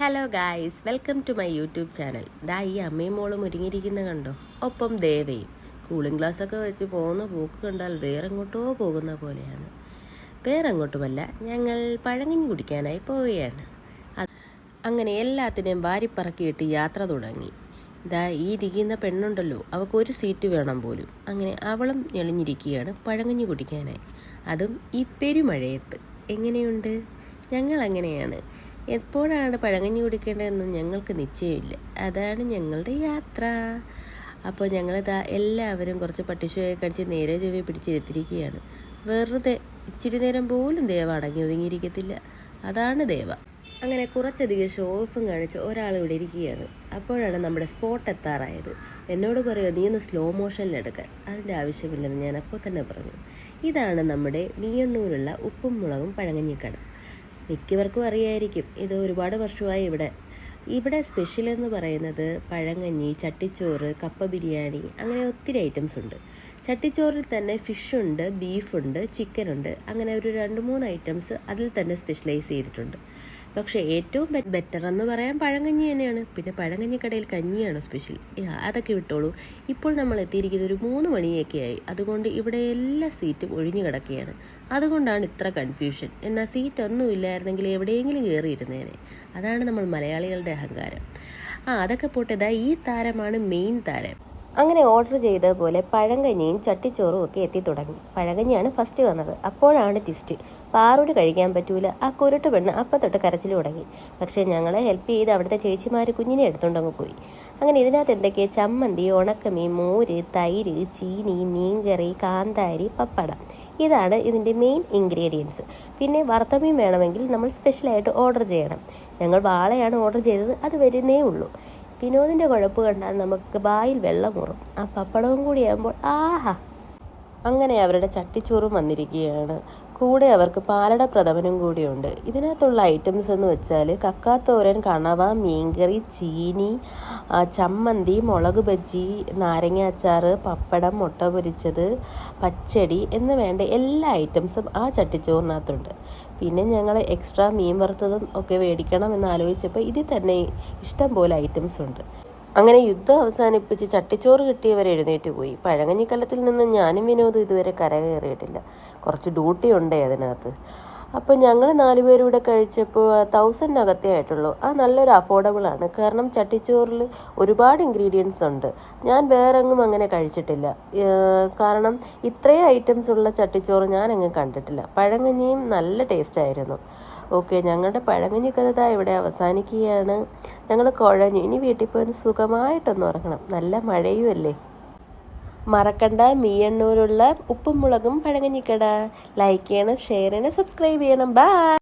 Hello guys welcome to my YouTube channel ദാ ഈ അമ്മയും മോളും ഒരുങ്ങിയിരിക്കുന്ന കണ്ടോ? ഒപ്പം ദേവയും. കൂളിംഗ് ഗ്ലാസ് ഒക്കെ വെച്ച് പോകുന്ന പോക്ക് കണ്ടാൽ വേറെങ്ങോട്ടോ പോകുന്ന പോലെയാണ്. വേറെങ്ങോട്ടുമല്ല ഞങ്ങൾ പഴങ്ങഞ്ഞി കുടിക്കാനായി പോവുകയാണ്. അങ്ങനെ എല്ലാത്തിനെയും വാരിപ്പറക്കിയിട്ട് യാത്ര തുടങ്ങി. ദാ ഈ ഇരിക്കുന്ന പെണ്ണുണ്ടല്ലോ അവൾക്ക് ഒരു സീറ്റ് വേണം പോലും. അങ്ങനെ അവളും ഞെളിഞ്ഞിരിക്കുകയാണ് പഴങ്ങഞ്ഞി കുടിക്കാനായി. അതും ഈ പെരുമഴയത്ത്. എങ്ങനെയുണ്ട്? ഞങ്ങൾ അങ്ങനെയാണ് എപ്പോഴാണ് പഴങ്ങഞ്ഞി കുടിക്കേണ്ടതെന്ന് ഞങ്ങൾക്ക് നിശ്ചയമില്ല. അതാണ് ഞങ്ങളുടെ യാത്ര. അപ്പോൾ ഞങ്ങളിതാ എല്ലാവരും കുറച്ച് പട്ടിശോയെ കടിച്ച് നേരെ ചൊവ്വയെ പിടിച്ചിരുത്തിരിക്കുകയാണ് വെറുതെ ഇച്ചിരി നേരം പോലും ദേവ അടങ്ങി ഒതുങ്ങിയിരിക്കത്തില്ല. അതാണ് ദേവ. അങ്ങനെ കുറച്ചധികം ഷോഫും കാണിച്ച് ഒരാൾ ഇവിടെ ഇരിക്കുകയാണ്. അപ്പോഴാണ് നമ്മുടെ സ്പോട്ട് എത്താറായത്. എന്നോട് പറയുമോ നീ ഒന്ന് സ്ലോ മോഷനിൽ എടുക്കാൻ അതിന്റെ ആവശ്യമില്ലെന്ന് ഞാൻ അപ്പോൾ തന്നെ പറഞ്ഞു. ഇതാണ് നമ്മുടെ വിയണ്ണൂരുള്ള ഉപ്പും മുളകും പഴങ്ങഞ്ഞിക്കട മിക്കവർക്കും അറിയായിരിക്കും ഇത് ഒരുപാട് വർഷമായി ഇവിടെ. ഇവിടെ സ്പെഷ്യൽ എന്ന് പറയുന്നത് പഴങ്കഞ്ഞി ചട്ടിച്ചോറ് കപ്പ ബിരിയാണി അങ്ങനെ ഒത്തിരി ഐറ്റംസ് ഉണ്ട്. ചട്ടിച്ചോറിൽ തന്നെ ഫിഷുണ്ട് ബീഫുണ്ട് ചിക്കനുണ്ട് അങ്ങനെ ഒരു രണ്ട് മൂന്ന് ഐറ്റംസ് അതിൽ തന്നെ സ്പെഷ്യലൈസ് ചെയ്തിട്ടുണ്ട്. പക്ഷേ ഏറ്റവും ബെറ്റർ എന്ന് പറയാൻ പഴങ്കഞ്ഞി തന്നെയാണ്. പിന്നെ പഴങ്കഞ്ഞി കടയിൽ കഞ്ഞിയാണ് സ്പെഷ്യൽ അതൊക്കെ വിട്ടോളൂ. ഇപ്പോൾ നമ്മൾ എത്തിയിരിക്കുന്നത് ഒരു മൂന്ന് മണിയൊക്കെ ആയി അതുകൊണ്ട് ഇവിടെ എല്ലാ സീറ്റും ഒഴിഞ്ഞു കിടക്കുകയാണ്. അതുകൊണ്ടാണ് ഇത്ര കൺഫ്യൂഷൻ എന്നാൽ സീറ്റ് ഒന്നും ഇല്ലായിരുന്നെങ്കിൽ എവിടെയെങ്കിലും കയറിയിരുന്നേനെ. അതാണ് നമ്മൾ മലയാളികളുടെ അഹങ്കാരം. ആ അതൊക്കെ പോട്ടെ. ദാ ഈ താരമാണ് മെയിൻ താരം. അങ്ങനെ ഓർഡർ ചെയ്ത പോലെ പഴങ്കഞ്ഞിയും ചട്ടിച്ചോറും ഒക്കെ എത്തി തുടങ്ങി. പഴങ്കഞ്ഞിയാണ് ഫസ്റ്റ് വന്നത്. അപ്പോഴാണ് ട്വിസ്റ്റ് പാറോട് കഴിക്കാൻ പറ്റൂല. ആ കുരുട്ട് പെണ്ണ് അപ്പം തൊട്ട് കരച്ചിൽ തുടങ്ങി. പക്ഷേ ഞങ്ങളെ ഹെൽപ്പ് ചെയ്ത് അവിടുത്തെ ചേച്ചിമാർ കുഞ്ഞിനെ എടുത്തുകൊണ്ടങ്ങ് പോയി. അങ്ങനെ ഇതിനകത്ത് എന്തൊക്കെ? ചമ്മന്തി ഉണക്കമീൻ മോര് തൈര് ചീനി മീൻകറി കാന്താരി പപ്പടം. ഇതാണ് ഇതിന്റെ മെയിൻ ഇൻഗ്രീഡിയൻസ് പിന്നെ വറുത്തമീൻ വേണമെങ്കിൽ നമ്മൾ സ്പെഷ്യലായിട്ട് ഓർഡർ ചെയ്യണം. ഞങ്ങൾ വാളയാണ് ഓർഡർ ചെയ്തത്. അത് വരുന്നേ ഉള്ളൂ. വിനോദിന്റെ കുഴപ്പ് കണ്ടാൽ നമുക്ക് വായിൽ വെള്ളം മുറും ആ പപ്പടവും കൂടി ആകുമ്പോൾ ആഹാ. അങ്ങനെ അവരുടെ ചട്ടിച്ചോറും വന്നിരിക്കുകയാണ്. കൂടെ അവർക്ക് പാലട പ്രഥമനും കൂടിയുണ്ട്. ഇതിനകത്തുള്ള ഐറ്റംസ് എന്ന് വെച്ചാൽ കക്കാത്തോരൻ കണവ മീൻകറി ചീനി ചമ്മന്തി മുളക് ബജ്ജി നാരങ്ങ അച്ചാർ പപ്പടം മുട്ട പൊരിച്ചത് പച്ചടി എന്ന് വേണ്ട എല്ലാ ഐറ്റംസും ആ ചട്ടിച്ചോറിനകത്തുണ്ട്. പിന്നെ ഞങ്ങൾ എക്സ്ട്രാ മീൻ വറുത്തതും ഒക്കെ മേടിക്കണം എന്ന് ആലോചിച്ചപ്പോൾ ഇതിൽ തന്നെ ഇഷ്ടം പോലെ ഐറ്റംസ് ഉണ്ട്. അങ്ങനെ യുദ്ധം അവസാനിപ്പിച്ച് ചട്ടിച്ചോറ് കിട്ടിയവർ എഴുന്നേറ്റ് പോയി. പഴങ്ങഞ്ഞിക്കലത്തിൽ നിന്ന് ഞാനും വിനോദും ഇതുവരെ കരകയറിയിട്ടില്ല. കുറച്ച് ഡ്യൂട്ടി ഉണ്ടേ അതിനകത്ത്. അപ്പോൾ ഞങ്ങൾ നാലുപേരും കൂടെ കഴിച്ചപ്പോൾ തൗസൻഡ് അകത്തേ ആയിട്ടുള്ളൂ. ആ നല്ലൊരു അഫോർഡബിൾ ആണ്. കാരണം ചട്ടിച്ചോറിൽ ഒരുപാട് ഇൻഗ്രീഡിയൻസ് ഉണ്ട്. ഞാൻ വേറെങ്ങും അങ്ങനെ കഴിച്ചിട്ടില്ല. കാരണം ഇത്രയും ഐറ്റംസ് ഉള്ള ചട്ടിച്ചോറ് ഞാൻ അങ്ങ് കണ്ടിട്ടില്ല. പഴങ്കഞ്ഞിയും നല്ല ടേസ്റ്റ് ആയിരുന്നു. ഓക്കെ ഞങ്ങളുടെ പഴങ്കഞ്ഞി കഥ ഇവിടെ അവസാനിക്കുകയാണ്. ഞങ്ങൾ കുഴഞ്ഞു. ഇനി വീട്ടിൽ പോയി സുഖമായിട്ടൊന്ന് ഉറങ്ങണം. നല്ല മഴയും അല്ലേ മറക്കണ്ട മീയണ്ണൂരുള്ള ഉപ്പും മുളകും പഴങ്ങഞ്ഞിക്കട ലൈക്ക് ചെയ്യണം ഷെയർ ചെയ്യണം സബ്സ്ക്രൈബ് ചെയ്യണം. ബൈ